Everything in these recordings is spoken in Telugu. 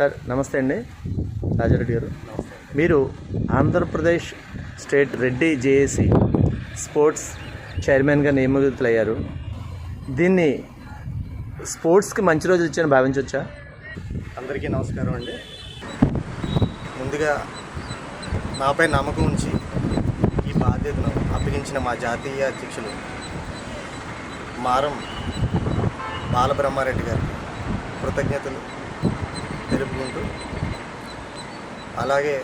సార్ నమస్తే అండి. రాజారెడ్డి గారు. మీరు Andhra Pradesh state Reddy JAC sports చైర్మన్గా నియమితులయ్యారు. దీన్ని స్పోర్ట్స్కి మంచి రోజులు ఇచ్చారని భావించవచ్చా అందరికీ నమస్కారం అండి. ముందుగా నాపై నమ్మకం ఉంచి ఈ బాధ్యతను అప్పగించిన మా జాతీయ అధ్యక్షులు మారం బాలబ్రహ్మారెడ్డి గారికి కృతజ్ఞతలు తెలుపుకుంటూ అలాగే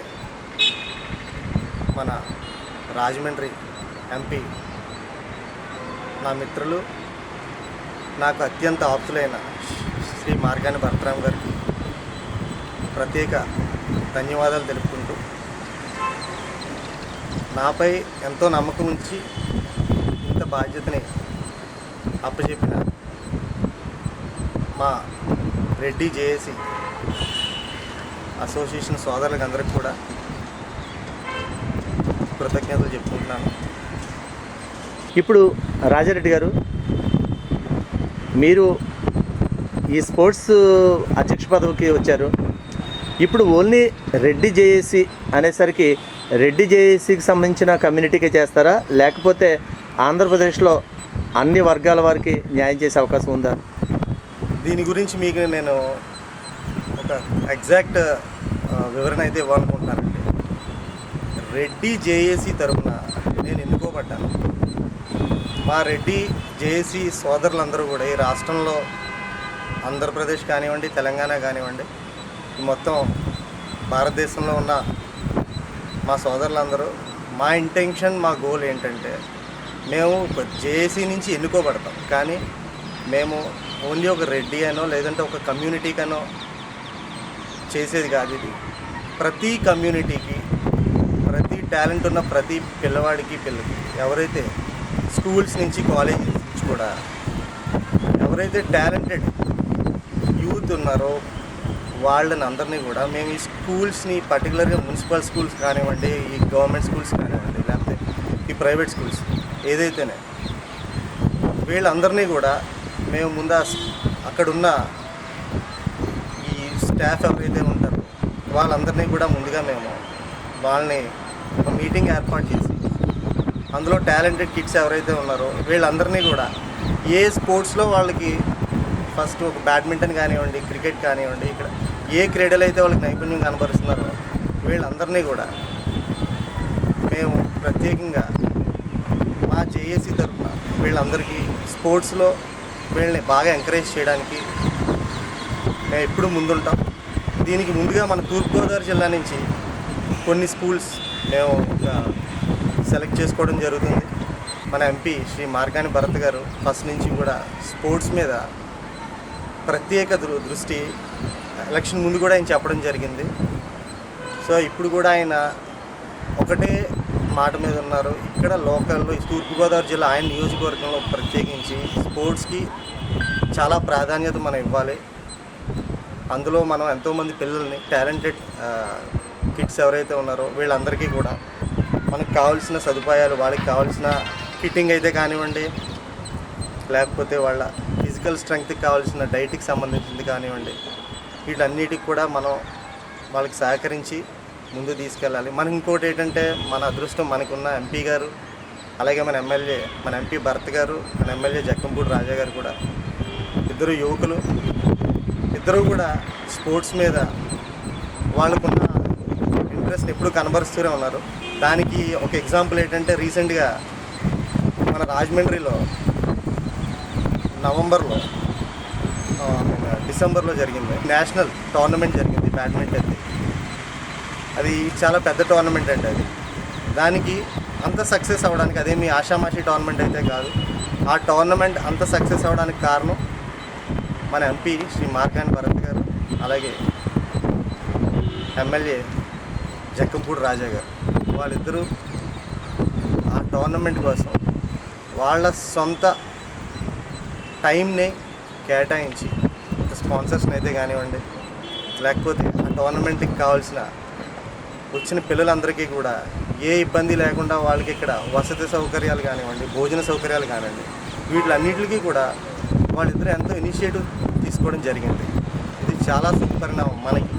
మన రాజమండ్రి ఎంపీ నా మిత్రులు నాకు అత్యంత ఆప్తులైన శ్రీ మార్గాని భరతరామ్ గారికి ప్రత్యేక ధన్యవాదాలు తెలుపుకుంటూ నాపై ఎంతో నమ్మకం ఉంచి ఇంత బాధ్యతని అప్పచెప్పిన మా రెడ్డి జేఏసీ అసోసియేషన్ సోదరులకు అందరికి కూడా కృతజ్ఞతలు చెప్పుకుంటున్నాను. ఇప్పుడు రాజారెడ్డి గారు మీరు ఈ స్పోర్ట్స్ అధ్యక్ష పదవికి వచ్చారు. ఇప్పుడు ఓన్లీ రెడ్డి జేఏసీ అనేసరికి రెడ్డి జేఏసీకి సంబంధించిన కమ్యూనిటీకే చేస్తారా? లేకపోతే ఆంధ్రప్రదేశ్లో అన్ని వర్గాల వారికి న్యాయం చేసే అవకాశం ఉందా? దీని గురించి మీకు నేను ఒక ఎగ్జాక్ట్ వివరణ అయితే ఇవ్వాలనుకుంటున్నానండి. రెడ్డి జేఏసీ తరఫున నేను ఎన్నుకోబడ్డాను. మా రెడ్డి జేఏసీ సోదరులందరూ కూడా ఈ రాష్ట్రంలో ఆంధ్రప్రదేశ్ కానివ్వండి తెలంగాణ కానివ్వండి మొత్తం భారతదేశంలో ఉన్న మా సోదరులందరూ మా ఇంటెన్షన్ మా గోల్ ఏంటంటే మేము జేఏసీ నుంచి ఎన్నుకోబడతాం. కానీ మేము ఓన్లీ ఒక రెడ్డి అనో లేదంటే ఒక కమ్యూనిటీకనో చేసేది కాదు ఇది. ప్రతి కమ్యూనిటీకి ప్రతి టాలెంట్ ఉన్న ప్రతి పిల్లవాడికి పిల్లకి ఎవరైతే స్కూల్స్ నుంచి కాలేజెస్ నుంచి కూడా ఎవరైతే టాలెంటెడ్ యూత్ ఉన్నారో వాళ్ళని అందరినీ కూడా మేము ఈ స్కూల్స్ని పర్టికులర్గా మున్సిపల్ స్కూల్స్ కానివ్వండి ఈ గవర్నమెంట్ స్కూల్స్ కానివ్వండి లేకపోతే ఈ ప్రైవేట్ స్కూల్స్ ఏదైతేనే వీళ్ళందరినీ కూడా మేము ముందు అక్కడున్న స్టాఫ్ ఎవరైతే ఉంటారో. వాళ్ళందరినీ కూడా ముందుగా మేము వాళ్ళని ఒక మీటింగ్ ఏర్పాటు చేసి అందులో టాలెంటెడ్ కిడ్స్ ఎవరైతే ఉన్నారో వీళ్ళందరినీ కూడా ఏ స్పోర్ట్స్లో వాళ్ళకి ఫస్ట్ ఒక బ్యాడ్మింటన్ కానివ్వండి క్రికెట్ కానివ్వండి ఇక్కడ ఏ క్రీడలు అయితే వాళ్ళకి నైపుణ్యం కనబరుస్తున్నారో వీళ్ళందరినీ కూడా మేము ప్రత్యేకంగా మా జేఏసీ తరఫున వీళ్ళందరికీ స్పోర్ట్స్లో వీళ్ళని బాగా ఎంకరేజ్ చేయడానికి మేము ఎప్పుడు ముందుంటాం. దీనికి ముందుగా మన తూర్పుగోదావరి జిల్లా నుంచి కొన్ని స్కూల్స్ మేము సెలెక్ట్ చేసుకోవడం జరుగుతుంది. మన ఎంపీ శ్రీ మార్గాని భరత్ గారు ఫస్ట్ నుంచి కూడా స్పోర్ట్స్ మీద ప్రత్యేక దృష్టి ఎలక్షన్ ముందు కూడా ఆయన చెప్పడం జరిగింది. సో ఇప్పుడు కూడా ఆయన ఒకటే మాట మీద ఉన్నారు. ఇక్కడ లోకల్లో తూర్పుగోదావరి జిల్లా ఆయన నియోజకవర్గంలో ప్రత్యేకించి స్పోర్ట్స్కి చాలా ప్రాధాన్యత మనం ఇవ్వాలి. అందులో మనం ఎంతోమంది పిల్లల్ని టాలెంటెడ్ కిడ్స్ ఎవరైతే ఉన్నారో వీళ్ళందరికీ కూడా మనకు కావాల్సిన సదుపాయాలు వాళ్ళకి కావాల్సిన ఫిట్టింగ్ అయితే కానివ్వండి లేకపోతే వాళ్ళ ఫిజికల్ స్ట్రెంగ్త్కి కావాల్సిన డైట్కి సంబంధించింది కానివ్వండి వీటన్నిటికి కూడా మనం వాళ్ళకి సహకరించి ముందు తీసుకెళ్ళాలి. మనకి ఇంకోటి ఏంటంటే మన అదృష్టం మనకున్న ఎంపీ గారు అలాగే మన ఎమ్మెల్యే మన ఎంపీ భరత్ గారు మన ఎమ్మెల్యే జక్కంపూడి రాజా గారు కూడా ఇద్దరు యువకులు ఇద్దరు కూడా స్పోర్ట్స్ మీద వాళ్ళకున్న ఇంట్రెస్ట్ ఎప్పుడు కనబరుస్తూనే ఉన్నారు. దానికి ఒక ఎగ్జాంపుల్ ఏంటంటే రీసెంట్గా మన రాజమండ్రిలో నవంబర్లో డిసెంబర్లో జరిగింది. నేషనల్ టోర్నమెంట్ జరిగింది బ్యాడ్మింటన్ అది చాలా పెద్ద టోర్నమెంట్ అండి అది. దానికి అంత సక్సెస్ అవ్వడానికి అదేమి ఆషామాషి టోర్నమెంట్ అయితే కాదు ఆ టోర్నమెంట్ అంత సక్సెస్ అవ్వడానికి కారణం మన ఎంపీ శ్రీ మార్కాన్ భరత్ గారు అలాగే ఎమ్మెల్యే జక్కంపూడి రాజా గారు. వాళ్ళిద్దరూ ఆ టోర్నమెంట్ కోసం వాళ్ళ సొంత టైంని కేటాయించి స్పాన్సర్స్ని అయితే కానివ్వండి లేకపోతే ఆ టోర్నమెంట్కి కావాల్సిన వచ్చిన పిల్లలందరికీ కూడా ఏ ఇబ్బంది లేకుండా వాళ్ళకి ఇక్కడ వసతి సౌకర్యాలు కానివ్వండి భోజన సౌకర్యాలు కానివ్వండి వీటిలన్నిటికీ కూడా వాళ్ళిద్దరూ ఎంతో ఇనిషియేటివ్ తీసుకోవడం జరిగింది. ఇది చాలా సుపరిణామం మనకి.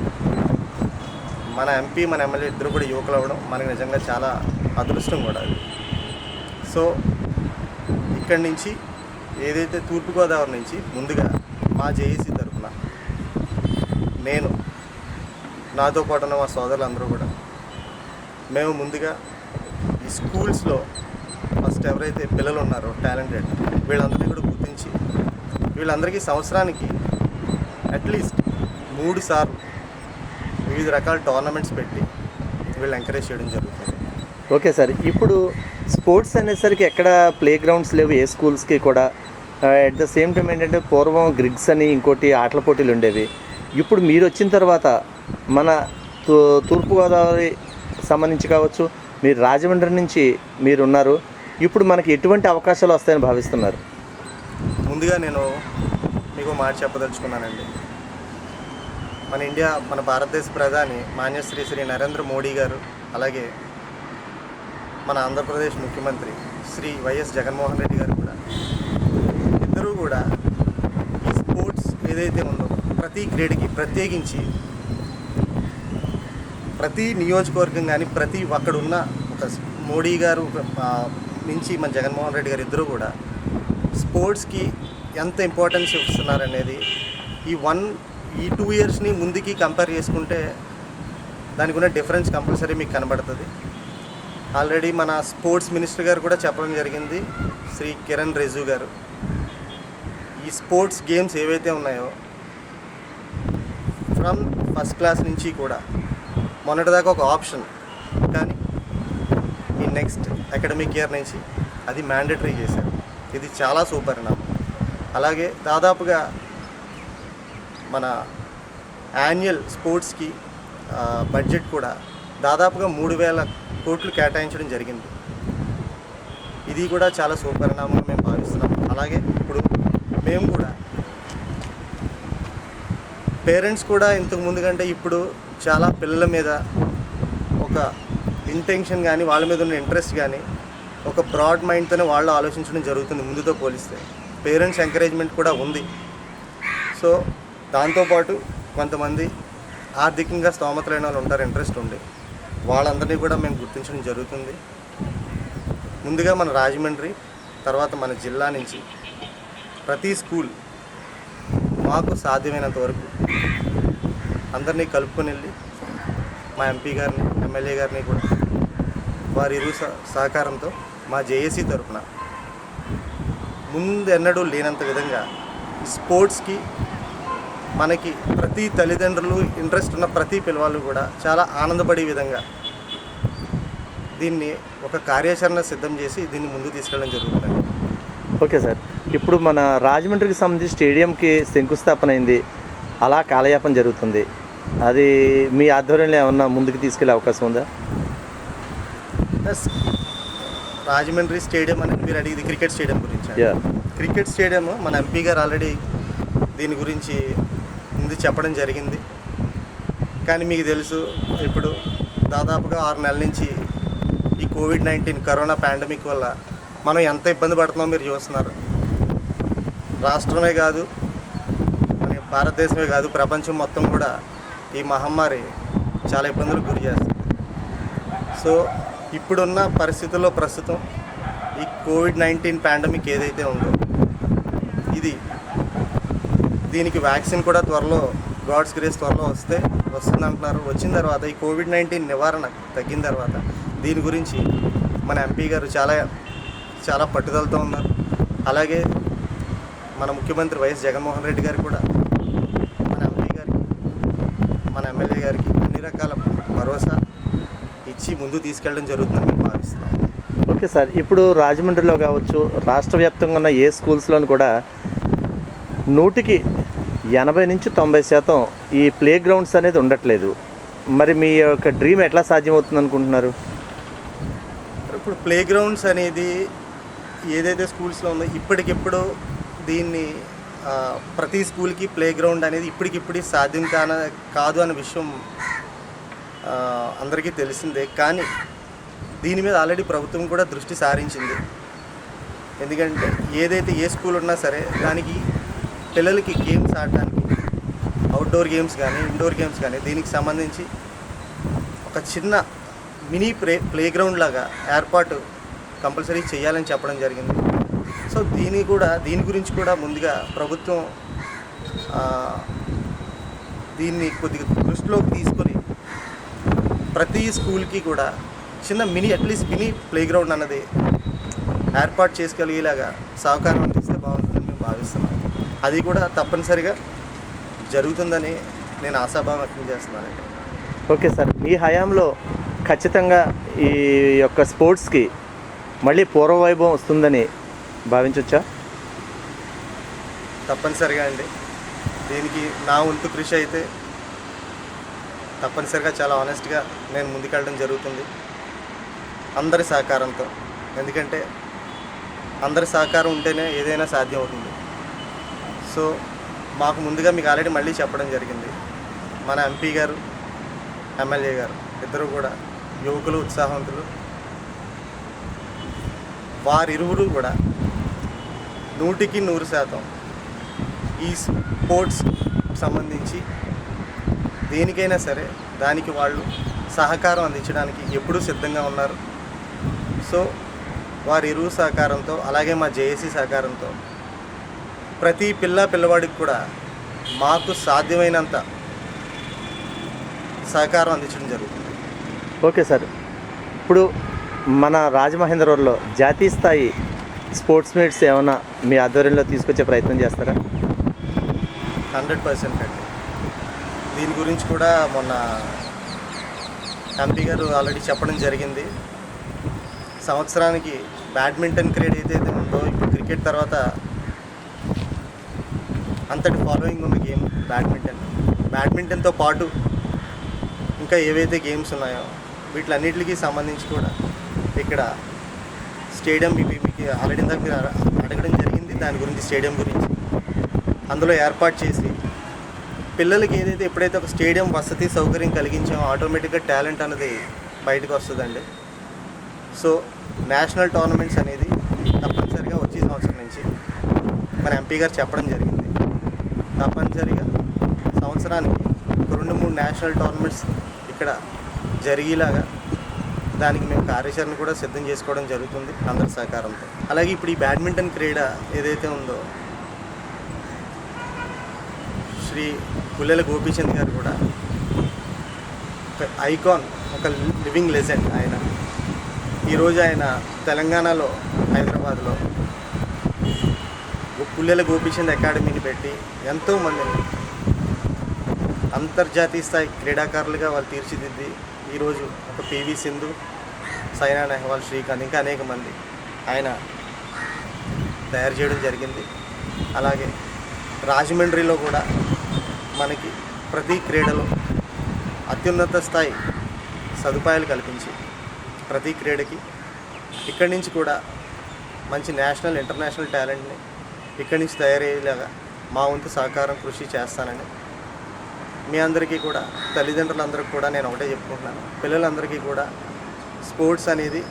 మన ఎంపీ మన ఎమ్మెల్యే ఇద్దరు కూడా యువకులు అవ్వడం మనకి నిజంగా చాలా అదృష్టం కూడా అది. సో ఇక్కడి నుంచి ఏదైతే తూర్పుగోదావరి నుంచి ముందుగా మా జేఏసీ తరఫున నేను నాతో పాటు ఉన్న మా సోదరులందరూ కూడా మేము ముందుగా ఈ స్కూల్స్లో ఫస్ట్ ఎవరైతే పిల్లలు ఉన్నారో టాలెంటెడ్ వీళ్ళందరినీ కూడా వీళ్ళందరికీ సంవత్సరానికి అట్లీస్ట్ మూడు సార్లు వివిధ రకాల టోర్నమెంట్స్ పెట్టి వీళ్ళు ఎంకరేజ్ చేయడం జరుగుతుంది. ఓకే సార్ ఇప్పుడు స్పోర్ట్స్ అనేసరికి ఎక్కడ ప్లే గ్రౌండ్స్ లేవు ఏ స్కూల్స్కి కూడా. అట్ ద సేమ్ టైం ఏంటంటే పూర్వం గ్రిగ్స్ అని ఇంకోటి ఆటల పోటీలు ఉండేవి. ఇప్పుడు మీరు వచ్చిన తర్వాత మన తూ- తూర్పుగోదావరి సంబంధించి కావచ్చు మీరు రాజమండ్రి నుంచి మీరు ఉన్నారు. ఇప్పుడు మనకి ఎటువంటి అవకాశాలు వస్తాయని భావిస్తున్నారు? ముందుగా నేను మీకు మాట చెప్పదలుచుకున్నానండి. మన ఇండియా మన భారతదేశ ప్రధాని మాన్యశ్రీ శ్రీ నరేంద్ర మోడీ గారు అలాగే మన ఆంధ్రప్రదేశ్ ముఖ్యమంత్రి శ్రీ వైఎస్ జగన్మోహన్ రెడ్డి గారు కూడా ఇద్దరూ కూడా ఈ స్పోర్ట్స్ ఏదైతే ఉందో ప్రతి గ్రేడ్కి ప్రత్యేకించి ప్రతి నియోజకవర్గం కానీ ప్రతి అక్కడున్న ఒక మోడీ గారు నుంచి మన జగన్మోహన్ రెడ్డి గారు ఇద్దరు కూడా స్పోర్ట్స్కి ఎంత ఇంపార్టెన్స్ ఇస్తున్నారనేది ఈ వన్ ఈ టూ ఇయర్స్ని ముందుకి కంపేర్ చేసుకుంటే దానికి ఉన్న డిఫరెన్స్ కంపల్సరీ మీకు కనబడుతుంది. ఆల్రెడీ మన స్పోర్ట్స్ మినిస్టర్ గారు కూడా చెప్పడం జరిగింది శ్రీ కిరణ్ రిజు గారు. ఈ స్పోర్ట్స్ గేమ్స్ ఏవైతే ఉన్నాయో ఫ్రమ్ ఫస్ట్ క్లాస్ నుంచి కూడా మొన్నటిదాకా ఒక ఆప్షన్ కానీ ఈ నెక్స్ట్ అకాడమిక్ ఇయర్ నుంచి అది మ్యాండేటరీ చేశారు. ఇది చాలా సూపరిణామం అలాగే దాదాపుగా మన యాన్యువల్ స్పోర్ట్స్కి బడ్జెట్ కూడా దాదాపుగా మూడు వేల కోట్లు కేటాయించడం జరిగింది. ఇది కూడా చాలా సూపరిణామం మేము భావిస్తున్నాం. అలాగే ఇప్పుడు మేము కూడా పేరెంట్స్ కూడా ఇంతకు ముందు కంటే ఇప్పుడు చాలా పిల్లల మీద ఒక ఇంటెన్షన్ కానీ వాళ్ళ మీద ఉన్న ఇంట్రెస్ట్ కానీ ఒక బ్రాడ్ మైండ్తోనే వాళ్ళు ఆలోచించడం జరుగుతుంది ముందుతో పోలిస్తే. పేరెంట్స్ ఎంకరేజ్మెంట్ కూడా ఉంది. సో దాంతోపాటు కొంతమంది ఆర్థికంగా స్తోమత లేని వాళ్ళు ఉంటారు ఇంట్రెస్ట్ ఉండి. వాళ్ళందరినీ కూడా మేము గుర్తించడం జరుగుతుంది. ముందుగా మన రాజమండ్రి తర్వాత మన జిల్లా నుంచి ప్రతి స్కూల్ మాకు సాధ్యమైనంత వరకు అందరినీ కలుపుకొని వెళ్ళి మా ఎంపీ గారిని ఎమ్మెల్యే గారిని కూడా వారి ఇరు సహకారంతో మా జేఏసీ తరఫున ముందెన్నడూ లేనంత విధంగా స్పోర్ట్స్కి మనకి ప్రతి తల్లిదండ్రులు ఇంట్రెస్ట్ ఉన్న ప్రతి పిల్లవాళ్ళు కూడా చాలా ఆనందపడే విధంగా దీన్ని ఒక కార్యాచరణ సిద్ధం చేసి దీన్ని ముందుకు తీసుకెళ్ళడం జరుగుతుంది. Okay sir. ఇప్పుడు మన రాజమండ్రికి సంబంధించి స్టేడియంకి శంకుస్థాపన అయింది. అలా కాలయాపన జరుగుతుంది. అది మీ ఆధ్వర్యంలో ఏమన్నా ముందుకు తీసుకెళ్ళే అవకాశం ఉందా? రాజమండ్రి స్టేడియం అనేది మీరు అడిగింది క్రికెట్ స్టేడియం గురించి క్రికెట్ స్టేడియం మన ఎంపీ గారు ఆల్రెడీ దీని గురించి ముందు చెప్పడం జరిగింది. కానీ మీకు తెలుసు ఇప్పుడు దాదాపుగా ఆరు నెలల నుంచి ఈ కోవిడ్ నైన్టీన్ కరోనా పాండమిక్ వల్ల మనం ఎంత ఇబ్బంది పడుతున్నామో మీరు చూస్తున్నారు. రాష్ట్రమే కాదు మన భారతదేశమే కాదు ప్రపంచం మొత్తం కూడా ఈ మహమ్మారి చాలా ఇబ్బందులకు గురి చేస్తుంది. సో ఇప్పుడున్న పరిస్థితుల్లో ప్రస్తుతం ఈ కోవిడ్ నైన్టీన్ పాండమిక్ ఏదైతే ఉందో ఇది దీనికి వ్యాక్సిన్ కూడా త్వరలో గాడ్స్ గ్రేస్ త్వరలో వస్తే వస్తుందంటున్నారు. వచ్చిన తర్వాత ఈ కోవిడ్ నైన్టీన్ నివారణ తగ్గిన తర్వాత దీని గురించి మన ఎంపీ గారు చాలా చాలా పట్టుదలతో ఉన్నారు. అలాగే మన ముఖ్యమంత్రి వైఎస్ జగన్మోహన్ రెడ్డి గారు కూడా మన ఎంపీ గారికి మన ఎమ్మెల్యే గారికి అన్ని రకాల భరోసా ఇచ్చి ముందు తీసుకెళ్ళడం జరుగుతుందని మేము భావిస్తున్నాం ఓకే సార్ ఇప్పుడు రాజమండ్రిలో కావచ్చు రాష్ట్ర వ్యాప్తంగా ఉన్న ఏ స్కూల్స్లోనూ కూడా నూటికి ఎనభై నుంచి తొంభై శాతం ఈ ప్లే గ్రౌండ్స్ అనేది ఉండట్లేదు. మరి మీ యొక్క డ్రీమ్ ఎట్లా సాధ్యమవుతుంది అనుకుంటున్నారు? ఇప్పుడు ప్లే గ్రౌండ్స్ అనేది ఏదైతే స్కూల్స్లో ఉందో ఇప్పటికిప్పుడు దీన్ని ప్రతి స్కూల్కి ప్లే గ్రౌండ్ అనేది ఇప్పటికిప్పుడు సాధ్యం కాన కాదు అనే విషయం అందరికీ తెలిసిందే కానీ దీని మీద ఆల్రెడీ ప్రభుత్వం కూడా దృష్టి సారించింది. ఎందుకంటే ఏదైతే ఏ స్కూల్ ఉన్నా సరే దానికి పిల్లలకి గేమ్స్ ఆడడానికి అవుట్డోర్ గేమ్స్ కానీ ఇండోర్ గేమ్స్ కానీ దీనికి సంబంధించి ఒక చిన్న మినీ ప్లే ప్లే గ్రౌండ్ లాగా ఏర్పాటు కంపల్సరీ చేయాలని చెప్పడం జరిగింది. సో దీని కూడా దీని గురించి కూడా ముందుగా ప్రభుత్వం దీన్ని కొద్దిగా దృష్టిలోకి తీసుకొని ప్రతి స్కూల్కి కూడా చిన్న mini at least mini playground అన్నది ఏర్పాటు చేసుకోగలిగేలాగా సహకారం అందిస్తే బాగుంటుందని మేము భావిస్తున్నాం. అది కూడా తప్పనిసరిగా జరుగుతుందని నేను ఆశాభావం వ్యక్తం చేస్తున్నానండి ఓకే సార్ మీ హయాంలో ఖచ్చితంగా ఈ యొక్క స్పోర్ట్స్కి మళ్ళీ పూర్వవైభవం వస్తుందని భావించవచ్చా తప్పనిసరిగా అండి. దీనికి నా వంతు కృషి అయితే తప్పనిసరిగా చాలా ఆనెస్ట్గా నేను ముందుకెళ్ళడం జరుగుతుంది. అందరి సహకారంతో. ఎందుకంటే అందరి సహకారం ఉంటేనే ఏదైనా సాధ్యం అవుతుంది. సో మాకు ముందుగా మీకు ఆల్రెడీ మళ్ళీ చెప్పడం జరిగింది. మన ఎంపీ గారు ఎమ్మెల్యే గారు ఇద్దరు కూడా యువకులు ఉత్సాహవంతులు. వారిరువురు కూడా నూటికి నూరు శాతం ఈ స్పోర్ట్స్ సంబంధించి దేనికైనా సరే దానికి వాళ్ళు సహకారం అందించడానికి ఎప్పుడూ సిద్ధంగా ఉన్నారు. సో వారి ఇరువు సహకారంతో అలాగే మా జేఏసీ సహకారంతో ప్రతి పిల్ల పిల్లవాడికి కూడా మాకు సాధ్యమైనంత సహకారం అందించడం జరుగుతుంది. Okay sir. ఇప్పుడు మన రాజమహేంద్రవరంలో జాతీయ స్థాయి స్పోర్ట్స్ మీట్స్ ఏమైనా మీ ఆధ్వర్యంలో తీసుకొచ్చే ప్రయత్నం చేస్తారా? హండ్రెడ్ పర్సెంట్ అండి. దీని గురించి కూడా మొన్న ఎంపీ గారు ఆల్రెడీ చెప్పడం జరిగింది. సంవత్సరానికి బ్యాడ్మింటన్ క్రీడ ఏదైతే ఉందో ఇప్పుడు క్రికెట్ తర్వాత అంతటి ఫాలోయింగ్ ఉన్న గేమ్ బ్యాడ్మింటన్. బ్యాడ్మింటన్తో పాటు ఇంకా ఏవైతే గేమ్స్ ఉన్నాయో వీటిలన్నిటికి సంబంధించి కూడా ఇక్కడ స్టేడియం ఇవి మీకు ఆల్రెడీ ఇందాక మీరు అడగడం జరిగింది. దాని గురించి స్టేడియం గురించి. అందులో ఏర్పాటు చేసి పిల్లలకి ఏదైతే ఎప్పుడైతే ఒక స్టేడియం వసతి సౌకర్యం కలిగించామో ఆటోమేటిక్గా టాలెంట్ అనేది బయటకు వస్తుందండి. సో నేషనల్ టోర్నమెంట్స్ అనేది తప్పనిసరిగా వచ్చే సంవత్సరం నుంచి మన ఎంపీ గారు చెప్పడం జరిగింది. తప్పనిసరిగా సంవత్సరానికి రెండు మూడు నేషనల్ టోర్నమెంట్స్ ఇక్కడ జరిగేలాగా దానికి మేము కార్యాచరణ కూడా సిద్ధం చేసుకోవడం జరుగుతుంది అందరి సహకారంతో. అలాగే ఇప్పుడు ఈ బ్యాడ్మింటన్ క్రీడ ఏదైతే ఉందో శ్రీ పుల్లెల గోపీచంద్ గారు కూడా ఒక ఐకాన్ ఒక లివింగ్ లెజెండ్ ఆయన. ఈరోజు ఆయన తెలంగాణలో హైదరాబాద్లో పుల్లెల గోపీచంద్ అకాడమీని పెట్టి ఎంతోమందిని అంతర్జాతీయ స్థాయి క్రీడాకారులుగా వాళ్ళు తీర్చిదిద్ది ఈరోజు ఒక పివి సింధు సైనా నెహ్వాల్ శ్రీకాంత్ ఇంకా అనేక మంది ఆయన తయారు చేయడం జరిగింది. అలాగే రాజమండ్రిలో కూడా మనకి ప్రతి క్రీడలో అత్యున్నత స్థాయి సదుపాయాలు కల్పించి ప్రతి క్రీడకి ఇక్కడి నుంచి కూడా మంచి నేషనల్ ఇంటర్నేషనల్ టాలెంట్ని ఇక్కడి నుంచి తయారయ్యేలాగా మా వంతు సహకారం కృషి చేస్తానని మీ అందరికీ కూడా తల్లిదండ్రులందరికీ కూడా నేను ఒకటే చెప్పుకుంటున్నాను. పిల్లలందరికీ కూడా స్పోర్ట్స్ అనేది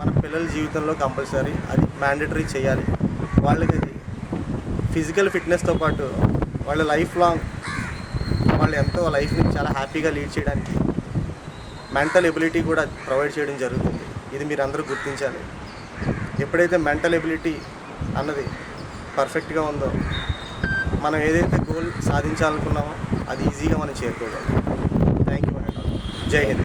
మన పిల్లల జీవితంలో కంపల్సరీ అది మ్యాండేటరీ చేయాలి. వాళ్ళకి ఫిజికల్ ఫిట్నెస్తో పాటు వాళ్ళ లైఫ్ లాంగ్ వాళ్ళు ఎంతో లైఫ్ని చాలా హ్యాపీగా లీడ్ చేయడానికి మెంటల్ ఎబిలిటీ కూడా ప్రొవైడ్ చేయడం జరుగుతుంది. ఇది మీరు అందరూ గుర్తించాలి. ఎప్పుడైతే మెంటల్ ఎబిలిటీ అన్నది పర్ఫెక్ట్గా ఉందో మనం ఏదైతే గోల్ సాధించాలనుకున్నామో అది ఈజీగా మనం చేరుకోగలం. థ్యాంక్ యూ జై హింద్.